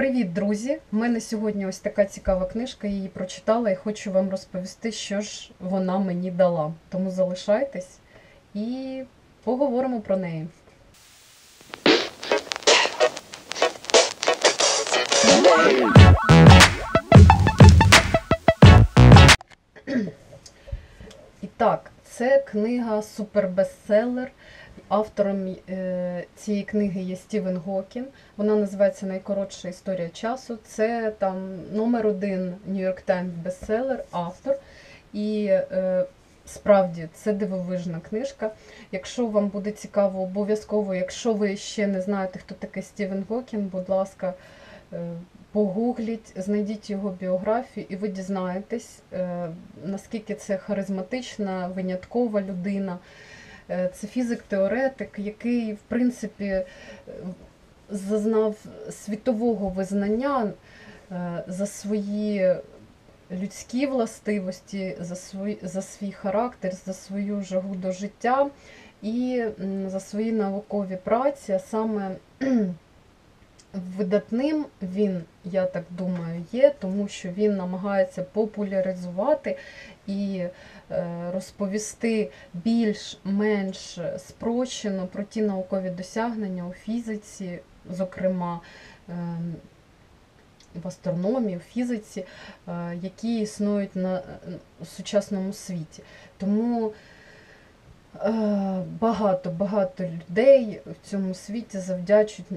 Привіт, друзі! У мене сьогодні ось така цікава книжка, я її прочитала і хочу вам розповісти, що ж вона мені дала. Тому залишайтесь і поговоримо про неї. І так, це книга супербестселер. Автором е, цієї книги є Стівен Гокін. Вона називається Найкоротша історія часу. Це там номер один Нью-Йорк Таймс бестселер, автор. І е, справді це дивовижна книжка. Якщо вам буде цікаво, обов'язково, якщо ви ще не знаєте, хто такий Стівен Гокін, будь ласка, е, погугліть, знайдіть його біографію, і ви дізнаєтесь, е, наскільки це харизматична, виняткова людина. Е, Це фізик-теоретик, який, в принципі, е, зазнав світового визнання за свої людські властивості, за свій, за свій характер, за свою жагу до життя і за свої наукові праці. Саме видатним він, я так думаю, є, тому що він намагається популяризувати і е, розповісти більш-менш спрощено про ті наукові досягнення у фізиці, зокрема ем, в астрономії, в фізиці, е, які існують на е, сучасному світі. Тому багато-багато людей в цьому світі завдячують,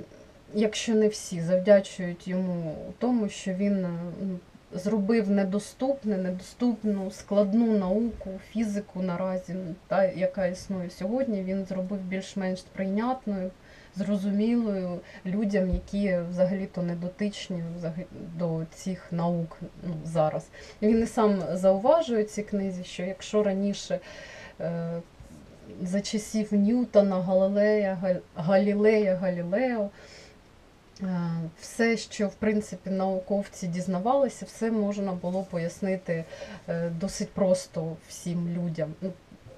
якщо не всі, завдячують йому тому, що він е, ну, зробив недоступне, недоступну складну науку, фізику наразі, та, яка існує сьогодні, він зробив більш-менш прийнятною, зрозумілою людям, які взагалі-то не дотичні до цих наук ну, зараз. Він і сам зауважує в цій книзі, що якщо раніше е, за часів Ньютона, Галилея, Галілея, Галілео, все, що в принципі науковці дізнавалися, все можна було пояснити е, досить просто всім людям. Ну,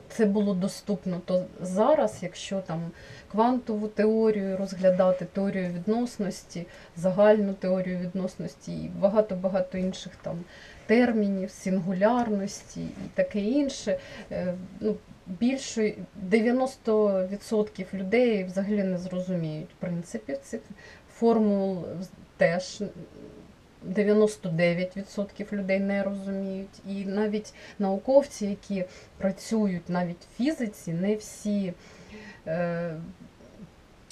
Це було доступно. То зараз, якщо там квантову теорію розглядати, теорію відносності, загальну теорію відносності і багато-багато інших там термінів, сингулярності і таке інше, е, ну, більше 90% людей взагалі не зрозуміють принципів цих формул теж 99% людей не розуміють. І навіть науковці, які працюють навіть в фізиці, не всі е,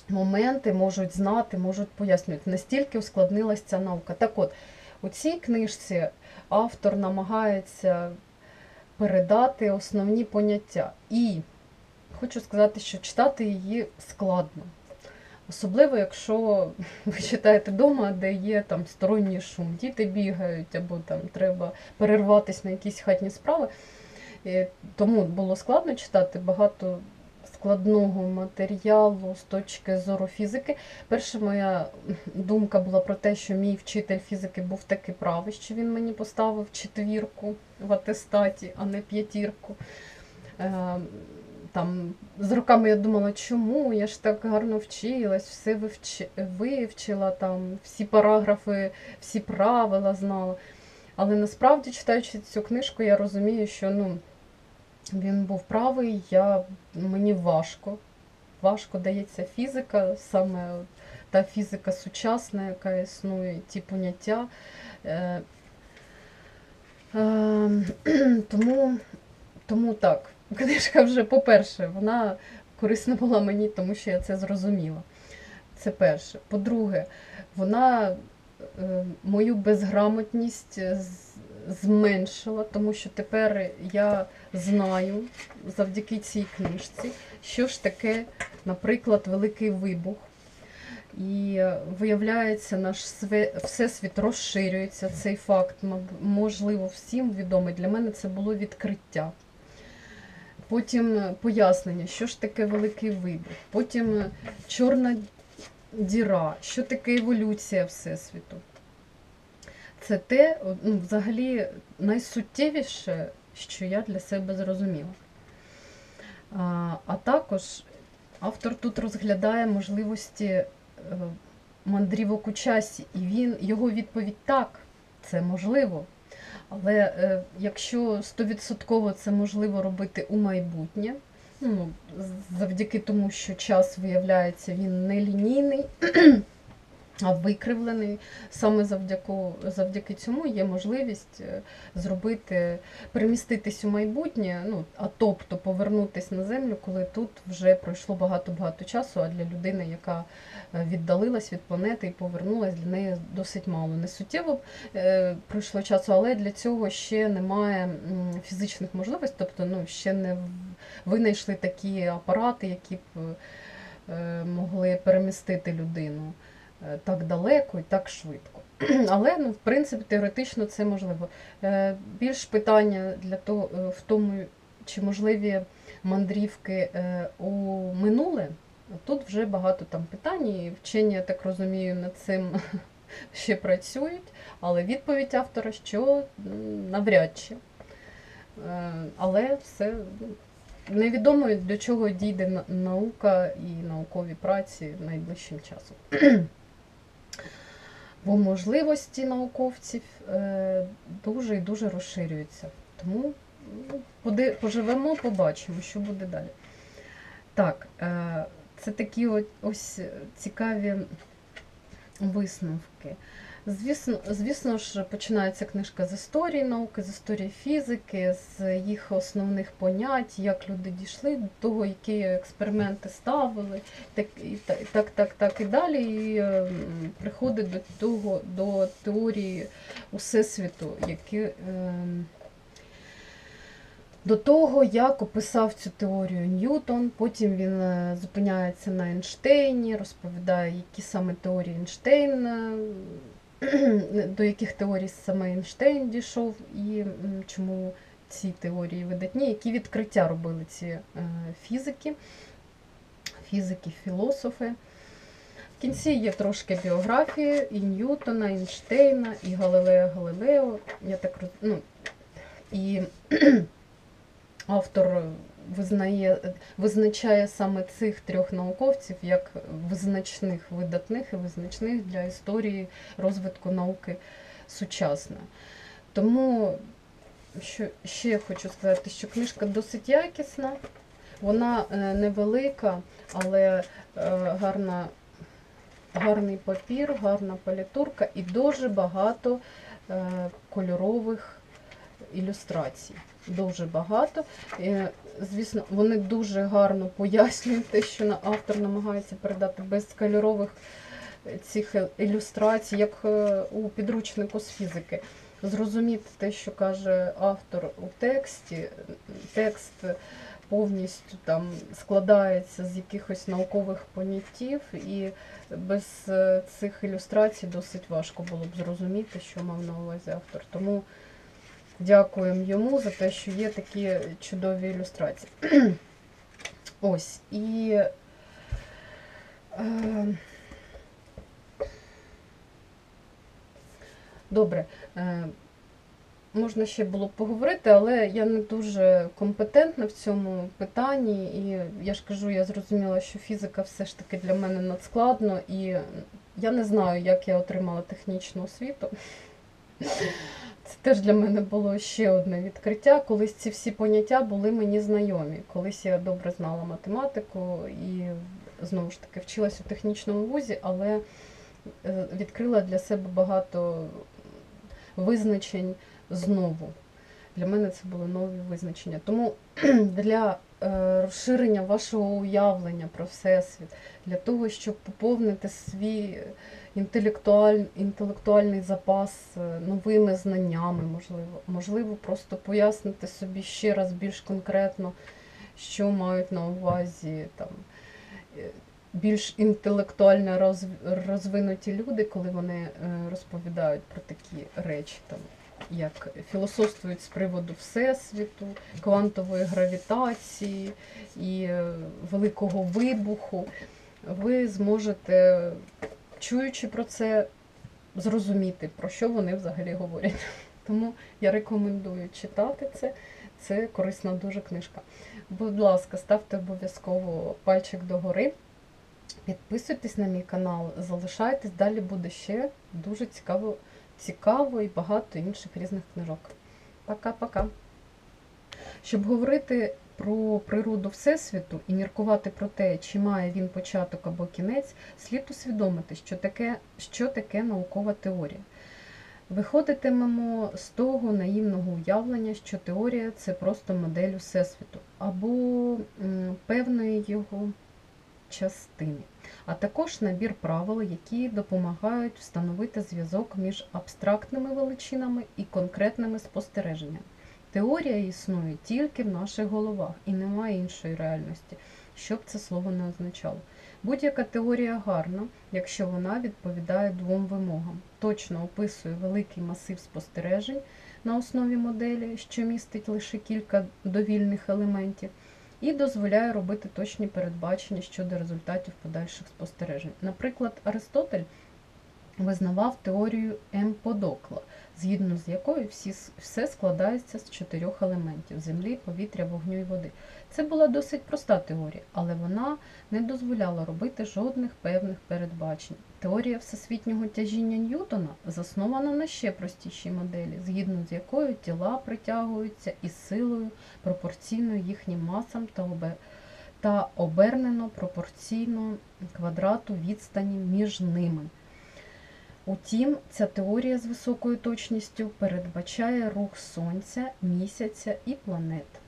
моменти можуть знати, можуть пояснювати. Настільки ускладнилась ця наука. Так от, у цій книжці автор намагається передати основні поняття. І хочу сказати, що читати її складно. Особливо, якщо ви читаєте вдома, де є там сторонній шум, діти бігають, або там треба перерватися на якісь хатні справи. І тому було складно читати багато складного матеріалу з точки зору фізики. Перша моя думка була про те, що мій вчитель фізики був таки правий, що він мені поставив четвірку в атестаті, а не п'ятірку. Там з роками я думала, чому я ж так гарно вчилась, все вивч... вивчила, там, всі параграфи, всі правила знала. Але насправді, читаючи цю книжку, я розумію, що ну, він був правий, я... мені важко. Важко дається фізика, саме та фізика сучасна, яка існує, ті поняття. Е... Е... Тому, тому так. Книжка вже, по-перше, вона корисна була мені, тому що я це зрозуміла. Це перше. По-друге, вона е, мою безграмотність зменшила, тому що тепер я знаю завдяки цій книжці, що ж таке, наприклад, великий вибух. І е, виявляється, наш всесвіт розширюється. Цей факт, можливо, всім відомий. Для мене це було відкриття. Потім е, пояснення, що ж таке великий вибух. Потім е, чорна діра, що таке еволюція Всесвіту. Це те, ну, взагалі, найсуттєвіше, що я для себе зрозуміла. А, а також автор тут розглядає можливості е, мандрівок у часі, і він його відповідь так, це можливо. Але е, якщо стовідсотково це можливо робити у майбутнє, ну, завдяки тому, що час виявляється, він не лінійний, викривлений. Саме завдяки, завдяки цьому є можливість е, зробити, переміститись у майбутнє, ну, а тобто повернутися на землю, коли тут вже пройшло багато-багато часу, а для людини, яка е, віддалилась від планети і повернулась, для неї досить мало. Не суттєво е, пройшло часу, але для цього ще немає фізичних можливостей, тобто ну, ще не винайшли такі апарати, які б могли перемістити людину так далеко і так швидко. Але ну, в принципі теоретично це можливо. Е, Більш питання для того е, в тому, чи можливі мандрівки е, у минуле. Тут вже багато там питань, і вчені, я так розумію, над цим ще працюють, але відповідь автора, що навряд чи. Е, Але все ну, невідомо до чого дійде наука і наукові праці найближчим часом. Бо можливості науковців е, дуже і дуже розширюються. Тому ну, поживемо, побачимо, що буде далі. Так, е, це такі ось цікаві висновки. Звісно, звісно ж, починається книжка з історії науки, з історії фізики, з їх основних понять, як люди дійшли до того, які експерименти ставили, так і так, так, так, і далі. І е, приходить до того, до теорії усесвіту, які. Е, до того, як описав цю теорію Ньютон, потім він е, зупиняється на Ейнштейні, розповідає, які саме теорії Ейнштейн, до яких теорій саме Ейнштейн дійшов, і чому ці теорії видатні, які відкриття робили ці е, фізики, фізики, філософи. В кінці є трошки біографії і Ньютона, і Ейнштейна, і Галилея Галилео. Я так ну, і автор визнає, визначає саме цих трьох науковців як визначних, видатних і визначних для історії розвитку науки сучасної. Тому що ще хочу сказати, що книжка досить якісна, вона е, невелика, але е, гарна, гарний папір, гарна палітурка і дуже багато е, кольорових ілюстрацій. Дуже багато. Е, Звісно, вони дуже гарно пояснюють те, що автор намагається передати без кольорових е, цих е, ілюстрацій, як у підручнику з фізики. Зрозуміти те, що каже автор у тексті. Текст повністю там складається з якихось наукових поняттів, і без цих ілюстрацій досить важко було б зрозуміти, що мав на увазі автор. Тому Дякуємо йому за те, що є такі чудові ілюстрації. Ось і. Е, добре. Е, можна ще було б поговорити, але я не дуже компетентна в цьому питанні. І я ж кажу, я зрозуміла, що фізика все ж таки для мене надскладно, і я не знаю, як я отримала технічну освіту. Теж для мене було ще одне відкриття. Колись ці всі поняття були мені знайомі. Колись я добре знала математику і знову ж таки вчилась у технічному вузі, але е, відкрила для себе багато визначень знову. Для мене це були нові визначення. Тому для розширення вашого уявлення про Всесвіт, для того, щоб поповнити свій інтелектуаль, інтелектуальний запас е, новими знаннями, можливо, можливо, просто пояснити собі ще раз більш конкретно, що мають на увазі там. е, Більш інтелектуально розв- розвинуті люди, коли вони е, розповідають про такі речі, там, як філософствують з приводу Всесвіту, квантової гравітації і е, великого вибуху, ви зможете, чуючи про це, зрозуміти, про що вони взагалі говорять. Тому я рекомендую читати це. Це корисна дуже книжка. Будь ласка, ставте обов'язково пальчик догори. Підписуйтесь на мій канал, залишайтесь, далі буде ще дуже цікаво, цікаво і багато інших різних книжок. Пока-пока. Щоб говорити про природу Всесвіту і міркувати про те, чи має він початок або кінець, слід усвідомити, що таке, що таке наукова теорія. Виходитимемо з того наївного уявлення, що теорія це просто модель Всесвіту або певної його частини, а також набір правил, які допомагають встановити зв'язок між абстрактними величинами і конкретними спостереженнями. Теорія існує тільки в наших головах і немає іншої реальності, що б це слово не означало. Будь-яка теорія гарна, якщо вона відповідає двом вимогам. Точно описує великий масив спостережень на основі моделі, що містить лише кілька довільних елементів, і дозволяє робити точні передбачення щодо результатів подальших спостережень. Наприклад, Аристотель визнавав теорію Емподокла, згідно з якою всі, все складається з чотирьох елементів землі, повітря, вогню і води. Це була досить проста теорія, але вона не дозволяла робити жодних певних передбачень. Теорія всесвітнього тяжіння Ньютона заснована на ще простішій моделі, згідно з якою тіла притягуються із силою пропорційно їхнім масам та обе та обернено пропорційно квадрату відстані між ними. Утім, ця теорія з високою точністю передбачає рух Сонця, місяця і планет.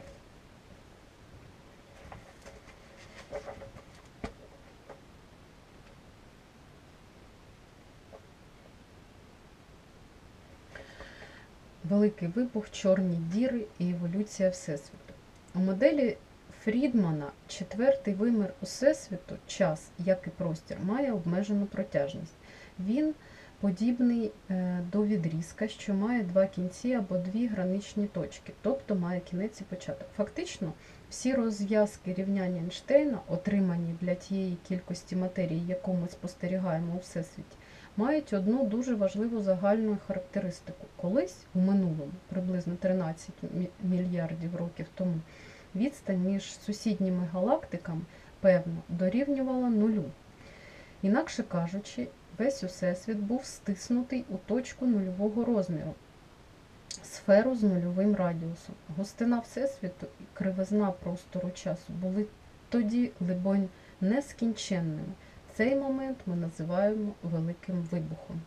Великий вибух, чорні діри і еволюція Всесвіту. У моделі Фрідмана четвертий вимір Всесвіту, час, як і простір, має обмежену протяжність. Він подібний е, до відрізка, що має два кінці або дві граничні точки, тобто має кінець і початок. Фактично, всі розв'язки рівняння Ейнштейна, отримані для тієї кількості матерії, яку ми спостерігаємо у всесвіті, мають одну дуже важливу загальну характеристику. Колись у минулому, приблизно 13 мільярдів років тому, відстань між сусідніми галактиками, певно, дорівнювала нулю. Інакше кажучи, весь усесвіт був стиснутий у точку нульового розміру, сферу з нульовим радіусом. Густина Всесвіту і кривизна простору часу були тоді, либонь, нескінченними. Цей момент ми називаємо Великим Вибухом.